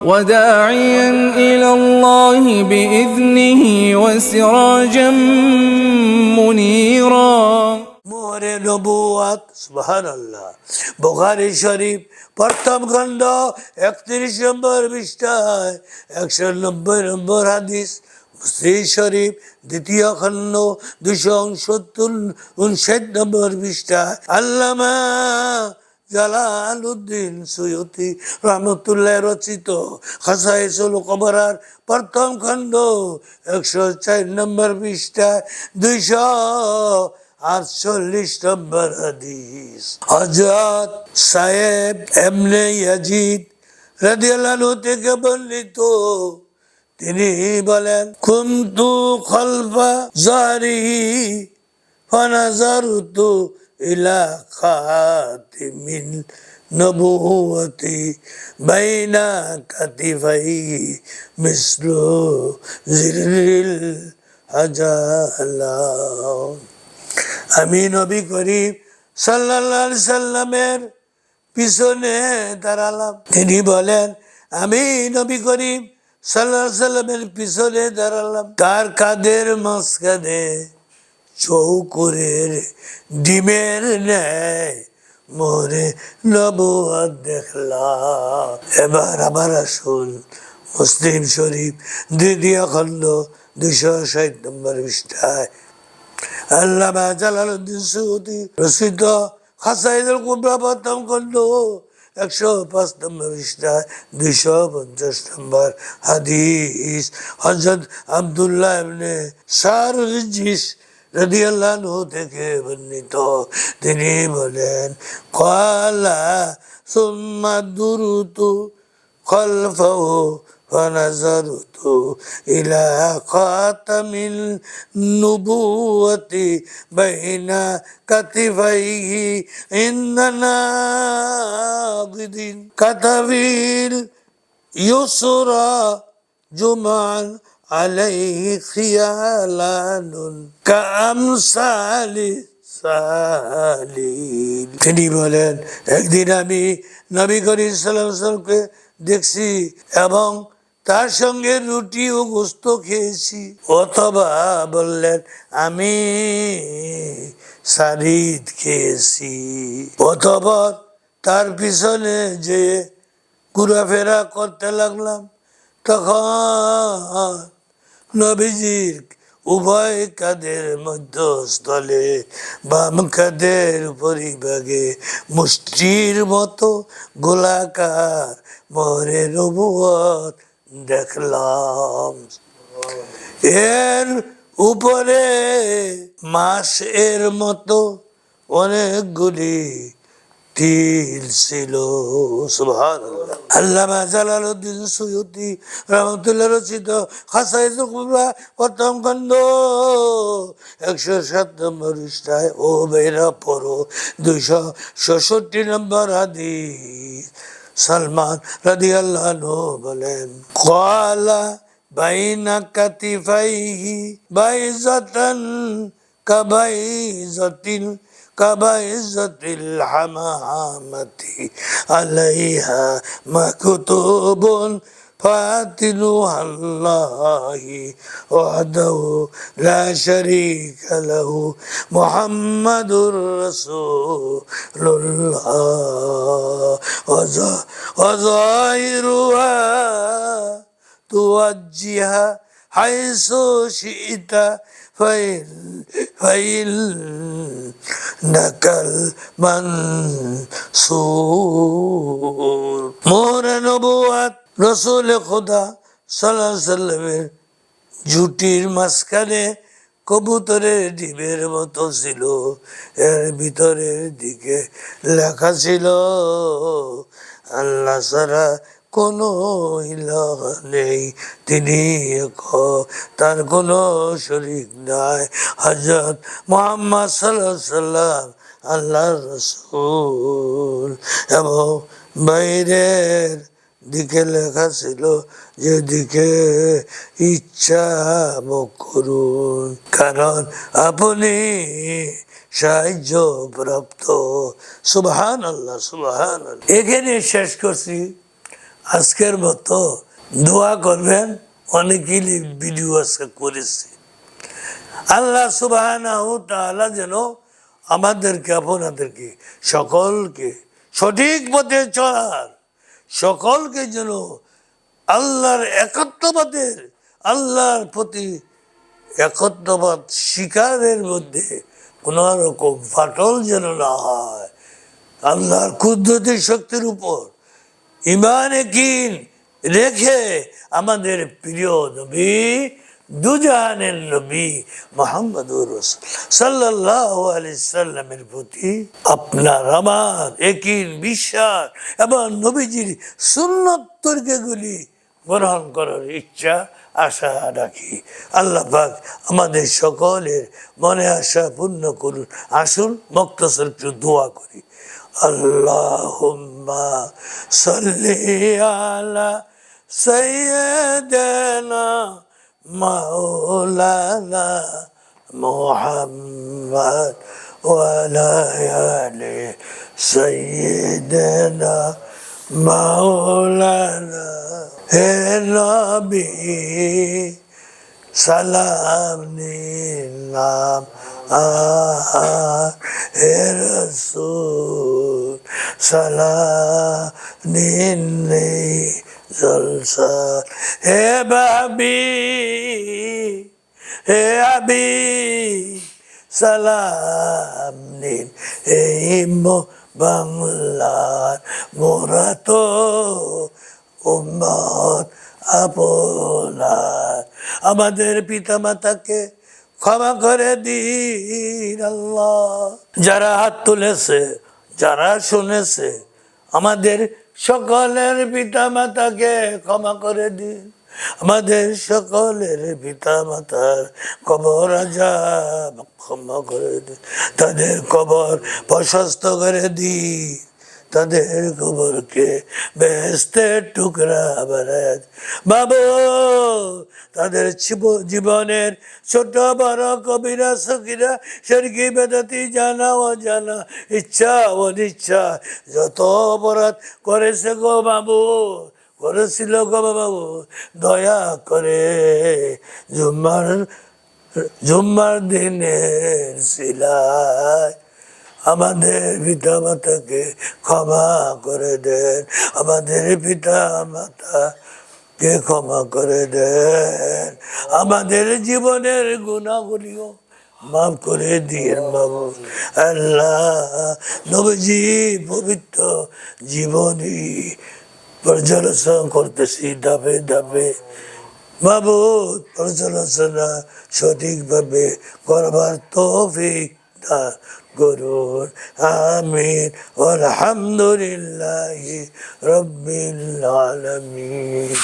وداعيا إلى الله بإذنه وسراجا منيرا মোহরে নবুয়াত সুবহান আল্লাহ বোখারি শরীফ প্রথম খণ্ড একত্রিশ নম্বর পৃষ্ঠায় একশো নব্বই নম্বর হাদিস মুসলিম শরীফ দ্বিতীয় খণ্ড দুশো উনসত্তর উনষাট নম্বর পৃষ্ঠায় আল্লামা জালালুদ্দিন সৈয়দি রহমতুল্লাহ রচিত হাসাইসুল কবরার প্রথম খণ্ড, একশো চার নম্বর পৃষ্ঠায় দুইশ আটচল্লিশ নম্বর হাদিস। হজরত সাহেব এমনে ইয়াজিদ রাদিয়াল্লাহু থেকে বর্ণিত, তিনি বলেন কুমতু খলফা জারি ফনাজারুতু إلى خاتم النبوة بين كتفيه مثل زر الحجالة আমি নবী করিম সাল্লাল্লাহু আলাইহি সাল্লামের পিছনে দাঁড়ালাম তিনি বলেন আমি নবী করিম সাল্লাহ সাল্লামের পিছনে দাঁড়ালাম তার কাদের মাঝখানে চৌকুরের ডিমের ন্যায় মোরে নবুয়াত দেখলাম। এবার আবার আসুন মুসলিম শরীফ দ্বিতীয় খণ্ড দুশো ষাট নম্বর পৃষ্ঠায়। আল্লামা কুবরা প্রথম খণ্ড একশো পাঁচ নম্বর পৃষ্ঠায় দুইশো পঞ্চাশ নম্বর হাদিস। হজরত আবদুল্লাহ রাদিয়াল্লাহু থেকে বর্ণিত তিনি বলেন কলা সুম্মা দুরুতু খলফাহু فنظرت إلى خاتم النبوة بين كتفيه إن ناقد كتفيل يسرى جمعا عليه خيالان كأمثال সালিল তিনি বলেন একদিন আমি নবী করিম সাল্লামকে দেখছি এবং তার সঙ্গে রুটি ও গোস্ত খেয়েছি অথবা বললেন আমি সারিদ খেয়েছি অথবা তার পিছনে যে ঘোরাফেরা করতে লাগলাম তখন নবীজির উভয় কাদের মধ্যস্থলে, বাম কাদের পরিভাগে মুষ্টির মতো গোলাকার মরে নবুয়ত দেখলাম। এর উপরে মাস এর মতো অনেকগুলি তিল ছিল, সুবহানাল্লাহ। আল্লামা জালালউদ্দিন সৈয়দি রহমতুল্লাহ রচিত খাসাইজুল কুবরা প্রথম খণ্ড। একশো সাত নম্বর পৃষ্ঠায়, ও বেরা পড়ো, দুইশো ষষট্টি নম্বর হাদিস। সালমান রাদিয়াল্লাহু বলেন কলা বাইনা কাতিফাইহি বাইজাতান কাবাইজাতিন كبيزة الحمامة عليها مكتوب فاتنها الله وحده لا شريك له محمد رسول الله وظا- وظاهرها توجه حيث شئت فإن فإن নকল মনসুর। মোহরে নবুয়াত রসুল খোদা সাল্লামের জুটির মাঝখানে কবুতরের ডিমের মতো ছিল, এর ভিতরের দিকে লেখা ছিল, আল্লাহ সারা কোনো ইলাহ নেই। তিনি তার কোনো শরিক নাই। হজরত মোহাম্মদ সাল্লাহ সাল্লাম আল্লাহ রসুল। এবং বাইরের দিকে লেখা ছিল যেদিকে ইচ্ছা মুখ করুন। কারণ আপনি সাহায্য প্রাপ্ত। সুবহান আল্লাহ সুবহান এখানে শেষ করছি। আজকের মতো দোয়া করবেন, অনেকেই ভিডিও আজকে করেছে। আল্লাহ সুবাহ যেন আমাদেরকে, আপনাদেরকে, সকলকে সঠিক পথে চলার, সকলকে যেন আল্লাহর একত্ববাদের, আল্লাহর প্রতি একত্ববাদ শিকারের মধ্যে কোনো রকম ফাটল যেন না হয়। আল্লাহর কুদরতি শক্তির উপর ইমান কিন রেখে আমাদের প্রিয় নবী দুজাহানের নবী মোহাম্মদুর সাল্লাহ আলি সাল্লামের প্রতি আপনার আমার একিন বিশ্বাস এবং নবীজির সুন্নত তরিকাগুলি গ্রহণ করার ইচ্ছা, আশা রাখি। আল্লাহ পাক আমাদের সকলের মনে আশা পূর্ণ করুন। আসুন, মক্তসর একটু দোয়া করি। আল্লাহুম্মা সাল্লি আলা সাইয়্যিদিনা মাওলানা মুহাম্মদ ওয়ালা আলি সাইয়্যিদিনা মাওলানা। হে নবী, সালাম নিলাম হে রসুল। নিলে জলসা হে বাবি, হে আবি সালাম নিন এই মো- বাংলার মোরা তো উম্মত আপনার। আমাদের পিতা মাতাকে ক্ষমা করে দিন আল্লাহ। যারা হাত তুলেছে যারা শুনেছে, আমাদের সকলের পিতা মাতাকে ক্ষমা করে দিন। আমাদের সকলের পিতা মাতার কবর আজাব ক্ষমা করে দিন। তাদের কবর প্রশস্ত করে দিন। তাদের কবরকে বেহেস্তে টুকরা বানায়। বাবু, তাদের জীবনের ছোট বড় কবিরা সকিরা সরকি বেদাতি জানা ও জানা ইচ্ছা, অনিচ্ছা, যত অপরাধ করেছে গো বাবু, করেছিল গো বাবু, দয়া করে জুম্মার জুম্মার দিনের সিলায় আমাদের পিতা মাতাকে ক্ষমা করে দেন। আমাদের পিতা মাতা কে ক্ষমা করে দেন। আমাদের জীবনের গুণাগুলিও মাফ করে দিন বাবু। আল্লাহ নবজি পবিত্র জীবনী পর্যালোচনা করতেছি ধাপে ধাপে। বাবু, পর্যালোচনা সঠিকভাবে করবার তৌফিক غرور آمين والحمد لله رب العالمين